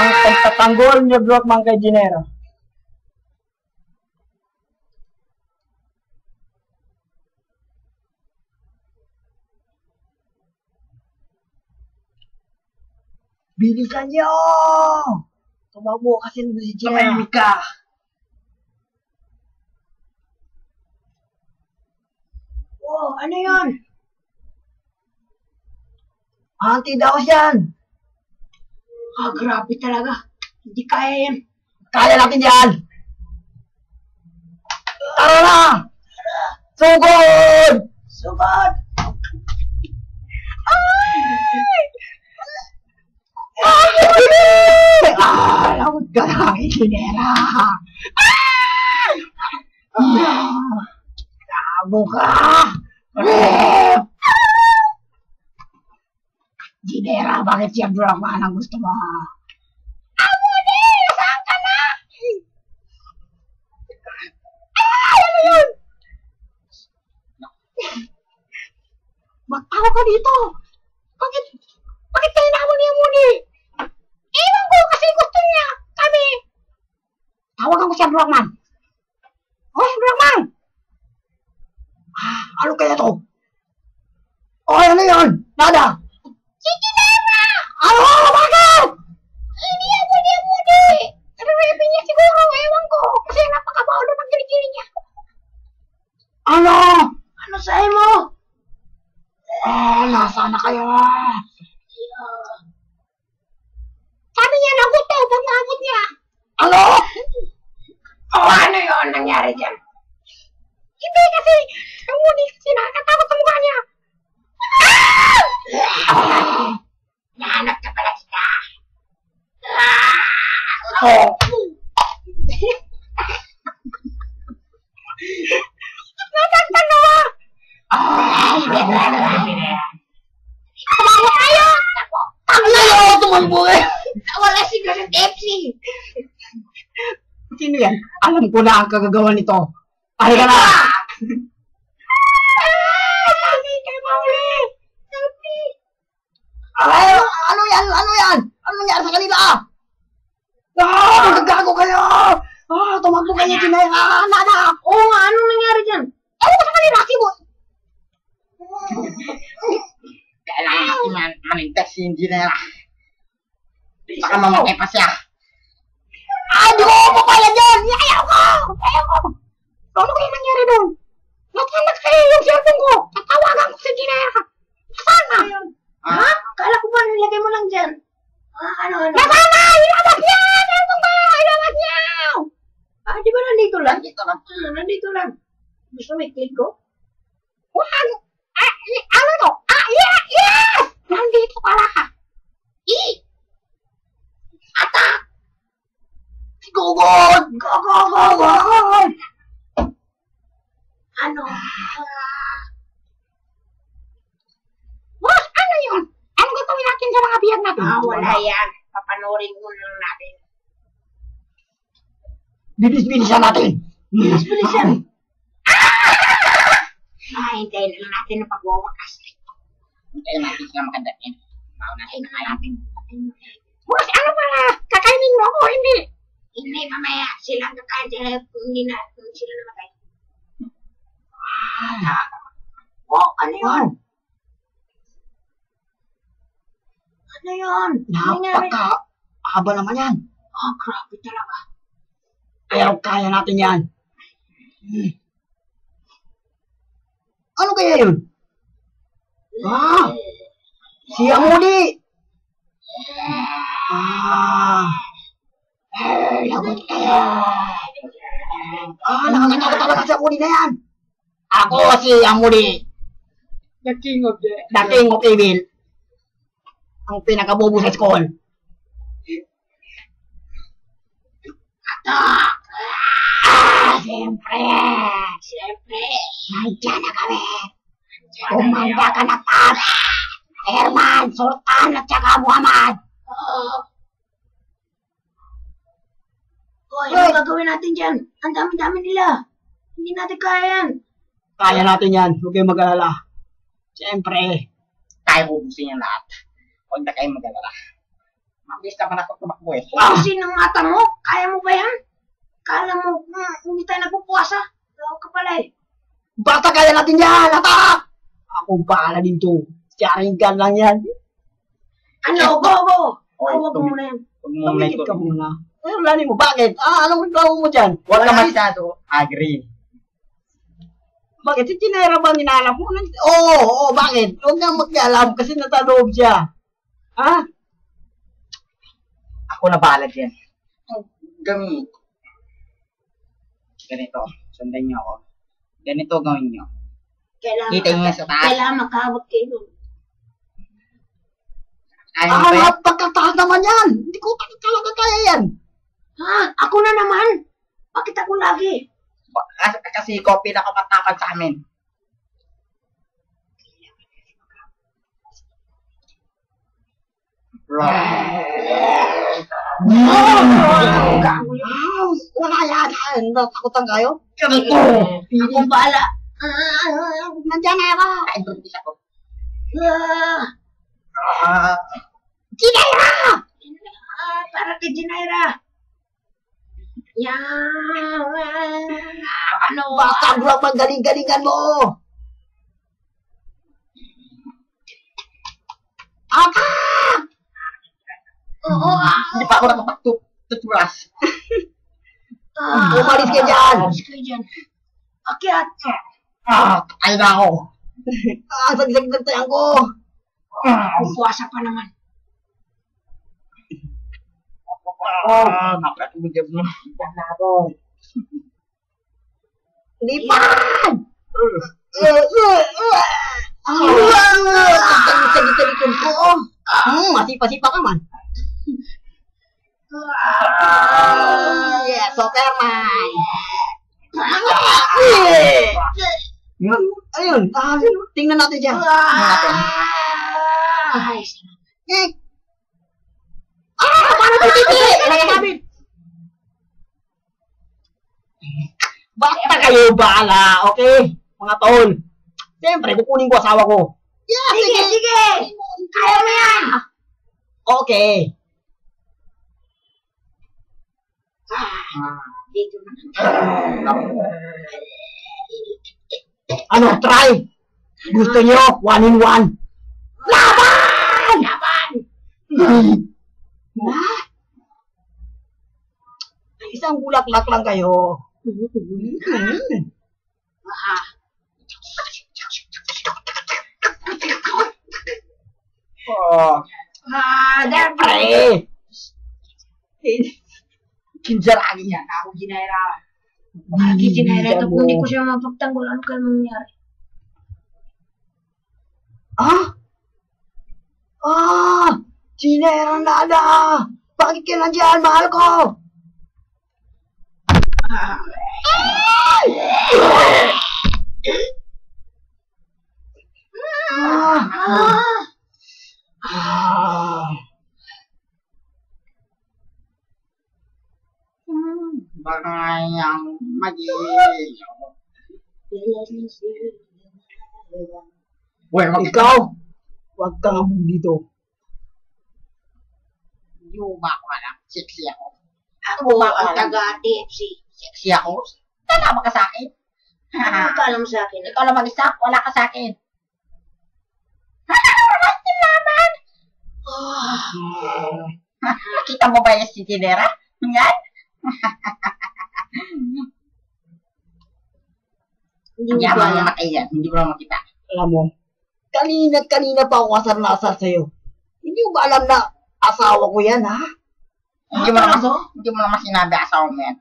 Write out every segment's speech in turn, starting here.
ang pagtatanggol ni Brockman kay Ginera. Bilisan niyo! Tumago kasi nung si Ginera. Tumahimik ka. Oh, ano yun? Anti-daos yan. Ah, grabe talaga. Hindi kaya yan. Kaya natin yan! Tara na! Sugod! Sugod! Ah, lawag ka na, Ginera! Ah! Si Brockman ang gusto mo? Amo di! Saan ka na? Ay, ano yun? Magtawa ka dito! Bakit? Bakit kayo naman niya muni? Ewan ko kasi gusto niya kami. Tawagan ko siya, Brockman. Oh, Brockman! Ah, ano kaya to? Oh, ano yun? Nada! Si Ginera! Ano? Bakit? Hindi yan muni, muni. Nare-repe niya siguro, ewan ko. Kasi napakabawalo ng kilikili niya. Ano? Ano sa'yo mo? Ah, nasaan na kayo? Sabi niya, naguto pag maabot niya. Ano? Oh, ano yun nangyari dyan? Hindi kasi, ang muni kasi nakakatakot sa mukha niya. Ah! Alam ko na ang kagagawa nito. Ay ka na! Sabi ano yan? Ano yan? Ano nangyari sa kanila? Ah! Nagagago kayo! Ah, tumakbo kayo, Tinera! Nana! Oo nga, anong nangyari dyan? Ewan ko sa kanila, Kibo! Kailangan natin man maligtas si Engineer. Baka mamatay pa siya. Ah, di ko papayag yan! Ayaw ko! Ayaw ko! Ano kaya nangyari doon? Natanak sa'yo yung cellphone ko! Tatawagan ko si Ginera! Nasaan na? Ha? Kala ko ba nilagay mo lang dyan? Ah, ano, ano? Nasaan na? Ilabas niya! Niya! Ah, di ba nandito lang? Dito lang. Ah, nandito lang. Gusto mo i-click ko? Wag! Ah, i- ano to? Ah, yeah! Yes! Nandito pala ka! I! Atak! Sigugod! Go, go, go, go! Ano? Boss, ano yun? Anong gagawin natin sa mga biyag natin? Ah, wala yan. Papanoorin mo lang natin. Bilis-bilisan natin! Bilis-bilisan. Ah, hintayin lang natin ang pagwawakas. Hintayin natin sila makadating. Bago natin na natin. Boss, ano pala? Kakainin mo ako, hindi? Hindi, mamaya. Silang kakain sila kung hindi na, kung sila namatay. Ah. Oh, ano yun? Ano yun? Ano nangyari? Napaka haba naman yan. Ah, grabe talaga. Pero kaya natin yan. Hmm. Ano kaya yun? Ah! Si Amuli! Ah! Eh, lagot kayo! Ah, nakakatakot talaga si Amuli na yan! Ako si Amuli! The king of the... The King of Evil! Ang pinakabobo sa school! Atak! Siyempre! Siyempre. Nandiyan na kami! Kumanda ka na pare! Herman, Sultan at saka Muhammad! Oo. Hoy, ano gagawin natin dyan? Ang dami-dami nila. Hindi natin kaya yan. Kaya natin yan, huwag kayong mag-alala. Siyempre, Tayo ubusin yung lahat. Huwag na kayo mag-alala. Mabilis naman ako tumakbo eh. Ubusin ng mata mo? Kaya mo ba yan? Kala mo, hmm, hindi tayo nagpupuwasa? Tawag ka pala eh. Basta kaya natin yan! Atak! Ako bahala dito. Sharingan lang yan. Ano, go, go! Mo muna yan. Huwag mo muna Tumigil ito. ka muna. Eh, lani mo, bakit? Ah, anong reklamo mo dyan? Huwag ka masyado. Agree. Bakit? Si Chinera ba ninalap mo? Oo, oo, oo, bakit? Huwag na magkalam kasi nataloob siya. Ha? Ako na bahala dyan. Ang gamit. Ganito. Sundan niyo ako. Ganito gawin niyo. Kailangan, Kita niyo sa taas. kailangan makahabot kayo nun. Ayaw Ah, mo ba yan? napagkataas naman yan. Hindi ko talaga kaya yan. Ha? Ako na naman! Bakit ako lagi? Kasi, kasi ikaw pinakamatapad sa amin. Ah, wala yata. Natakutan kayo? Ganito. Ako bahala. Ah, nandiyan na ako. Buntis ako. Ah, Chinera! ah, para kay Jinaira. Yan. Ano? Basta bro, magaling-galingan mo. Aka! Oo, ah. Hindi pa ako nakapagtutulas. Ah, Umalis ka dyan. Umalis ka dyan. Akyat. Ah, ay na ako. Ah, sagsag ng tayang ko. Ah, Pupuwasa pa naman. ah, napatulog mo. Lipan! Uh, uh, uh. Ah, sagit sa likod ko. Hmm, masipa-sipa ka man. Ah, Superman. Yeah. Yun. Ayun, ah, tingnan natin dyan. Ah, ayos na. Eh. Ah, paano tititi? Nagkakabit. Basta kayo bahala, okay? Mga tol. Siyempre, kukunin ko asawa ko. Yeah, Sige, sige. sige. Kaya mo yan. Okay. Dito na. Ano, try. Gusto nyo, one in one. Laban! Laban! Ah. Isang bulaklak lang kayo. Ah, Oh. ah, there, Pre! Kinjaragi yan. Ako, Jinaira. Lagi Jinaira ito. Kung hindi ko siya mapagtanggol, ano kaya mangyayari? Ah? Ah! Chinera nada! Bakit ka nandiyan, mahal ko? Ah, Ah! ah, Ah! hmm. Baka yang magiging. Well, Ikaw, huwag kang abog dito. Yung ba ako alam. Sexy ako. Ako ang taga-TFC. Sexy ako. Tama ka sa akin. Ano ka alam sa akin? Ikaw lang mag-isa. Wala ka sa akin. Oh, Nakita mo ba yung si Tinera? Yan? Hindi ba alam? mamatay yan. Hindi mo lang makita. Alam mo, kanina kanina pa ako asar na asar sa'yo. Hindi mo ba alam na asawa ko yan, ha? Hindi mo naman, hindi mo naman sinabi asawa mo yan.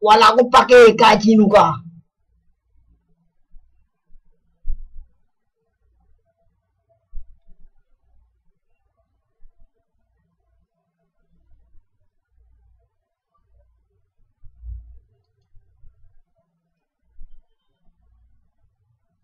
Wala akong pake kahit sino ka.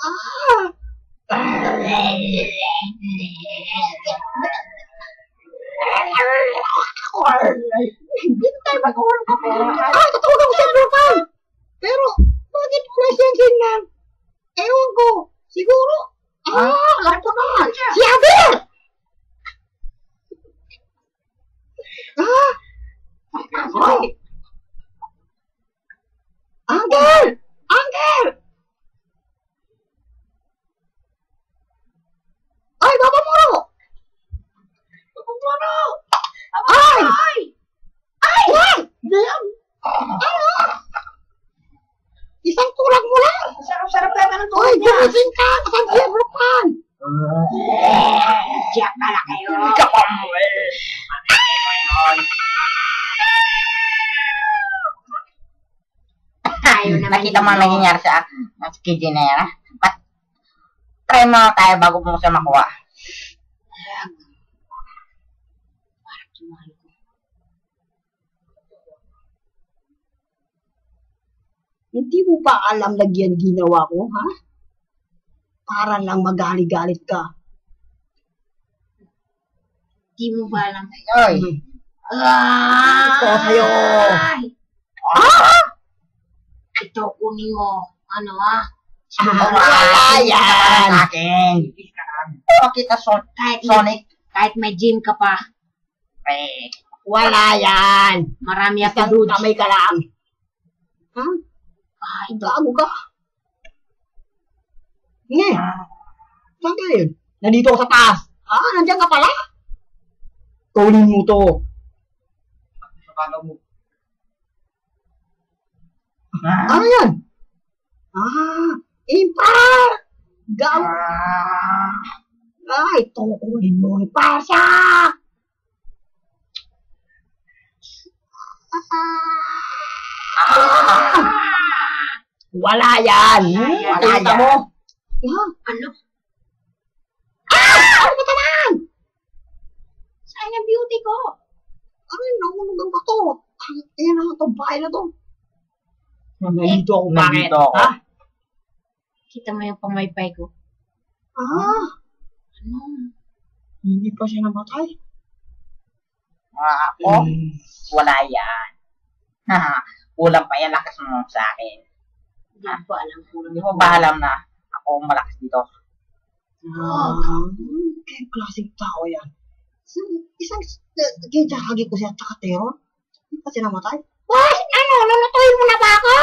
talaga. Isang po sila. Ah. Hindi tayo mag-uulong ka pera. Ah, totoo ko siya Brupan. Pero, bakit wala siyang signal? Ewan ko. Siguro. Ah, alam ko na. Si Abel! Ah! Hoy! Uncle! Uncle! Ay, Papa Moro! Papa Moro! Ay! Ay! Ay! Ay! Diyan! Ano? Isang tulang mo lang! Sarap-sarap ka ng Hoy, tulog niya. gumising ka! Saan siya, Brupan? Jack kayo. Kapamwes! Patay mo yun. Tayo naman Nakita mo ang nangyayari sa sa kid na yan, ha? Try mo tayo bago mo siya makuha? Hindi mo pa alam na yan ginawa ko, ha? Para lang magalit-galit ka. Di mo ba alam? Oy! Ah! Ito sa'yo. Ay! Ah! Ito, kunin mo. Ano ah? Wala yan! Akin! Oh, kita son Kahit, Sonic. kahit may gym ka pa, Eh, Wala yan! marami ako Isang dudes. kamay ka lang. Ha? Ah, ito. Gago ka. Nga, saan ka yun? Nandito ako sa taas. Ah, nandiyan ka pala? Kunin mo to. Akala mo. Ano yan? Ah, impar! Gago. Ah, Ay, ito kunin mo. Impar Wala yan. Wala Wala yan. mo. Ah, Ano? ah! Ano ba naman? Saan ang beauty ko? Ay, nakunugan ba to? Ayan na itong bahay na to. Nandito ako. Nandito ako. Ha? Kita mo yung pamaypay ko. Ah, Ano? hindi pa siya namatay. ah, ako, wala yan. Haha, Kulang pa yan lakas mo sa akin. Hindi ko pa alam kung Hindi mo ba alam na ako ang malakas dito? Ah, kaya klaseng tao yan. Isang, ginjahagi ko siya tsaka terror. Hindi pa siya namatay. Wah, ano? Lulutuin mo na ba ako?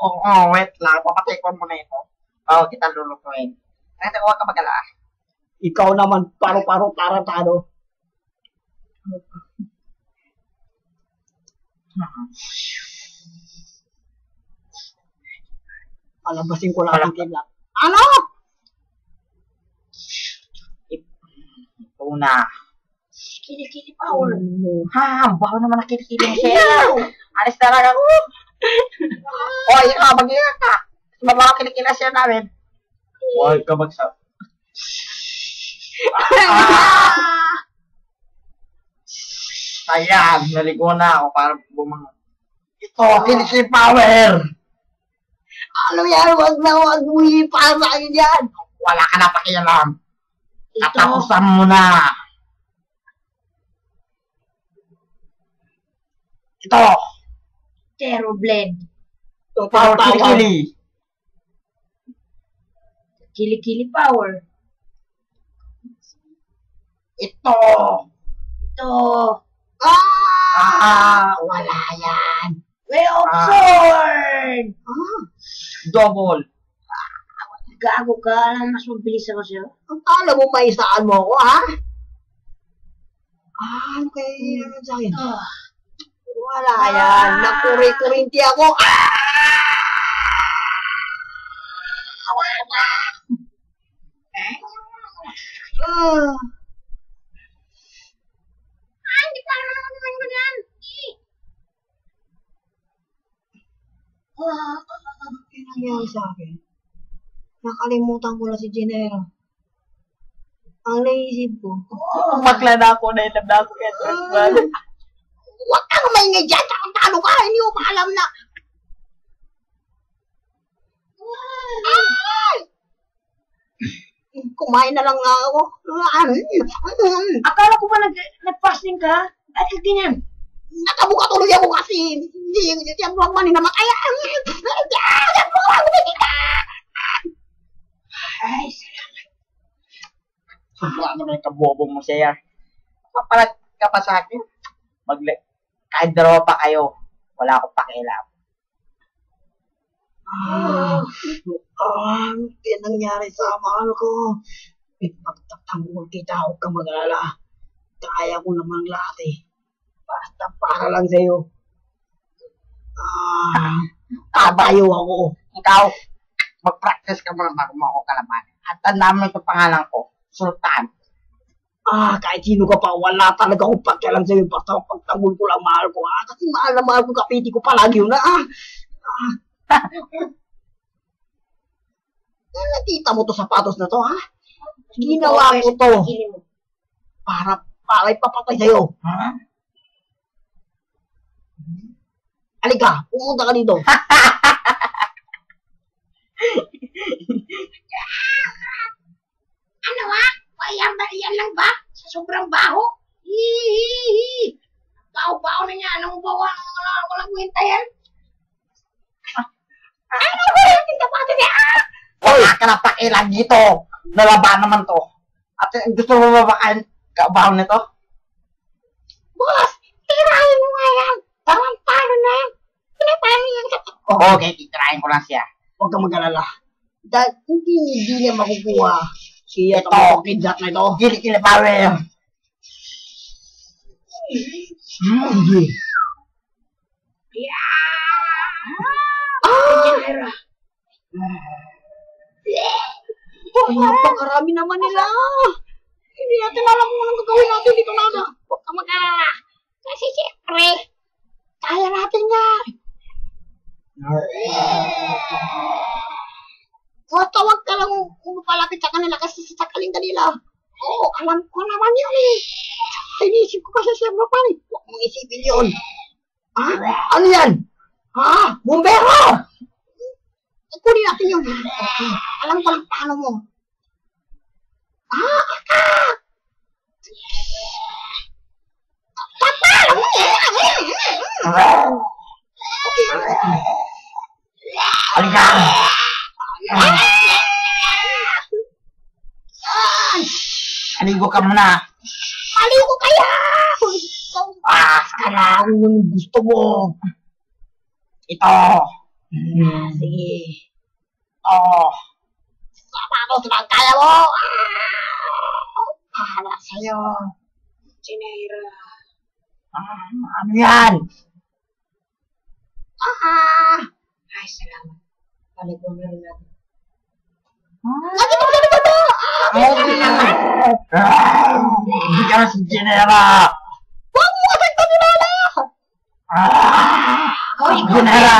Oo, oh, wait lang. Papatay ko muna ito. Oo, kita lulutuin. Kaya huwag ka magala. Ikaw naman, paro-paro tarantado. Palabasin ko lang ang kidlat. Ano? Una. Kilikili power. Ha, ang baho naman ang kilikili mo siya. Alis talaga ako. o, ikaw, mag-iingat ka. Mabaho kilikila siya namin. Huwag ka magsa... ah! Ayan, naligo na ako para bumangon. Ito, kilikili power! Ano yan? Wag na wag mo ipa sa akin yan. Wala ka na pakialam. Tatapusan mo na. Ito, Terror blade. Ito, power kilikili. Kilikili power. Ito. Ito. Ah! Ah, Wala yan. Way of Ah. sword! Ah, double. Gago ka lang mas mabilis ako sa'yo. ang kala mo maisaan mo ako, ha? Ah, ano kaya yun naman sa akin? Ah. Wala yan. Nakuri-kurinti ako. Ah! Ah. Ah, hindi pa naman naman ganyan. Ah, ano nangyari sa akin? Nakalimutan ko na si Jenero. Ang naisip ko. Umakla na ako na ilam na ako kay Drogman. Huwag kang maingay dyan. Takang talo ka. Hindi mo pa alam na. Ay! Kumain na lang nga ako. Akala ko ba nag, nag-fasting ka? Ka ganyan? Nakabuka tuloy ako kasi hindi yung vlog man namatay. Yung vlog man kumikita. Ay, Sobrang ano yung kabobo mo siya. Papalat ka pa sa akin. Magle kahit dalawa pa kayo, wala akong pakialam. Ah, ah, yan nangyari sa mahal ko. Ipagtatanggol kita, huwag mag-alala. Kaya ko naman lahat eh. Basta para lang sa'yo. Ah, tatayo ako. Ikaw, mag-practice ka muna bago mo ako kalaban. At tandaan mo ito pangalan ko, Sultan. Ah, kahit sino ka pa, wala talaga akong pakialam sa'yo. Basta pagtanggol ko lang mahal ko. Ah, kasi mahal na mahal ko kapiti ko palagi yun. Ah, ah. Nakita mo to sapatos na to, ha? Ginawa ko to para para ipapatay sa'yo. Ha? Halika, pumunta ka dito. Ano ha? Ayan ba? Yan lang ba? Sa sobrang baho? Hihihi. Baho-baho na niya. Anong bawa? Wala ko lang kwenta yan. Ano ba yung sapatos niya? Ah! Wala ka na pakialam dito. Nalaba naman to. At eh, gusto mo ba baka kabaw nito? Boss, tirahin mo nga yan. Parang talo na yan. Pinapahin yung sapatos. Okay, titirahin ko lang siya. Huwag kang mag-alala. Dahil hindi, hindi niya makukuha. Siya Ito. itong kidnap na ito. Gili-gili pawe. Hindi. Engineer. Ay, napakarami naman nila. Hindi natin alam kung anong gagawin natin dito na. Huwag kang mag-alala. Kasi siyempre, kaya natin yan. Basta huwag ka lang umapalapit sa kanila kasi sasakaling ka nila. Oo, alam ko naman yun eh. Inisip ko pa sa siyempre pa eh. Huwag mong isipin yun. Ha? Ano yan? Ha? Bumbero! Kunin natin yun. Alam ko lang paano mo. Ah, akak! Okay. Halika! Aligo ka muna. Maligo kaya! Ah, Kala ko yung gusto mo. ito. Ah, sige. Ito. Sapatos lang kaya mo. Ah, para sa'yo. Engineer. Ah, ano yan? Ah! Ay, salamat. Balik ko na rin natin. Lagi mo na ba Ah, Hindi ka na si Genera. Huwag mo kasi ito nilala! Ah, Hoy, Genera.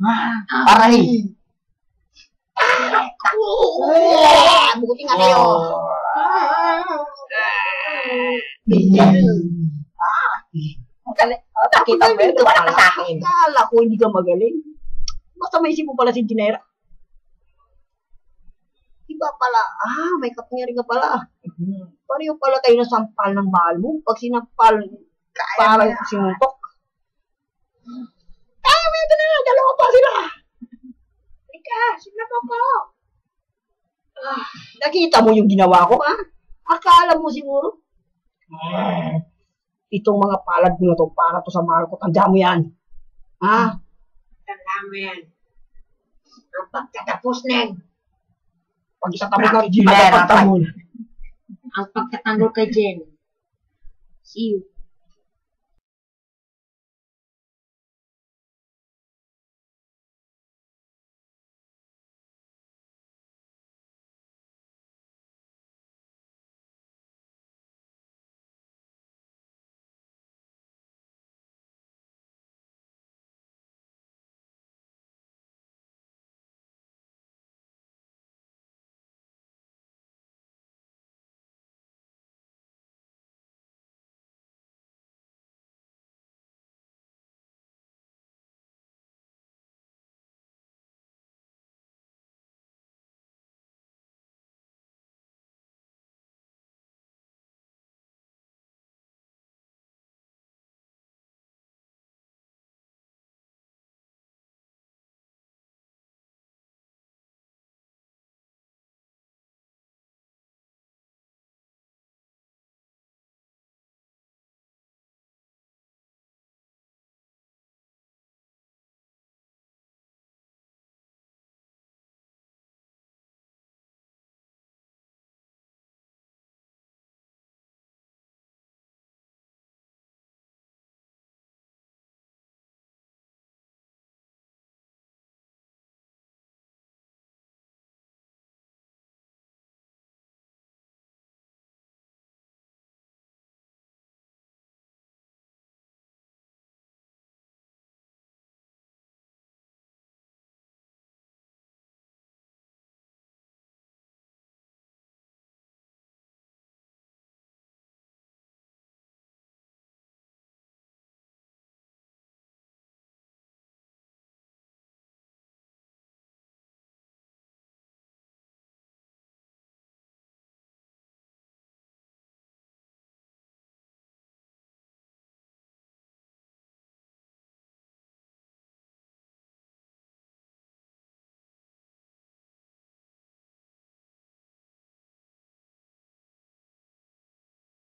Ah, aray. Ah. Nakita mo yun? Wala ka sa akin. Akala ko hindi ka magaling. Basta may isip mo pala si Ginera. Iba pala. Ah, may kapangyari ka pala. Pareho pala kayo na sampal ng mahal mo. Pag sinampal, parang sinuntok. Kaya mo ito na lang. Dalawa pa sila. Ika, sila pa po. Ah, nakita mo yung ginawa ko, ha? Akala mo siguro? Ah, itong mga palad ko na to, para to sa mahal ko. Tanda mo yan. Ha? Tandaan mo yan. Ang pagtatapos nen, Pag isa tapos na, pagtamol. ang pagtatanggol kay Jen. See you.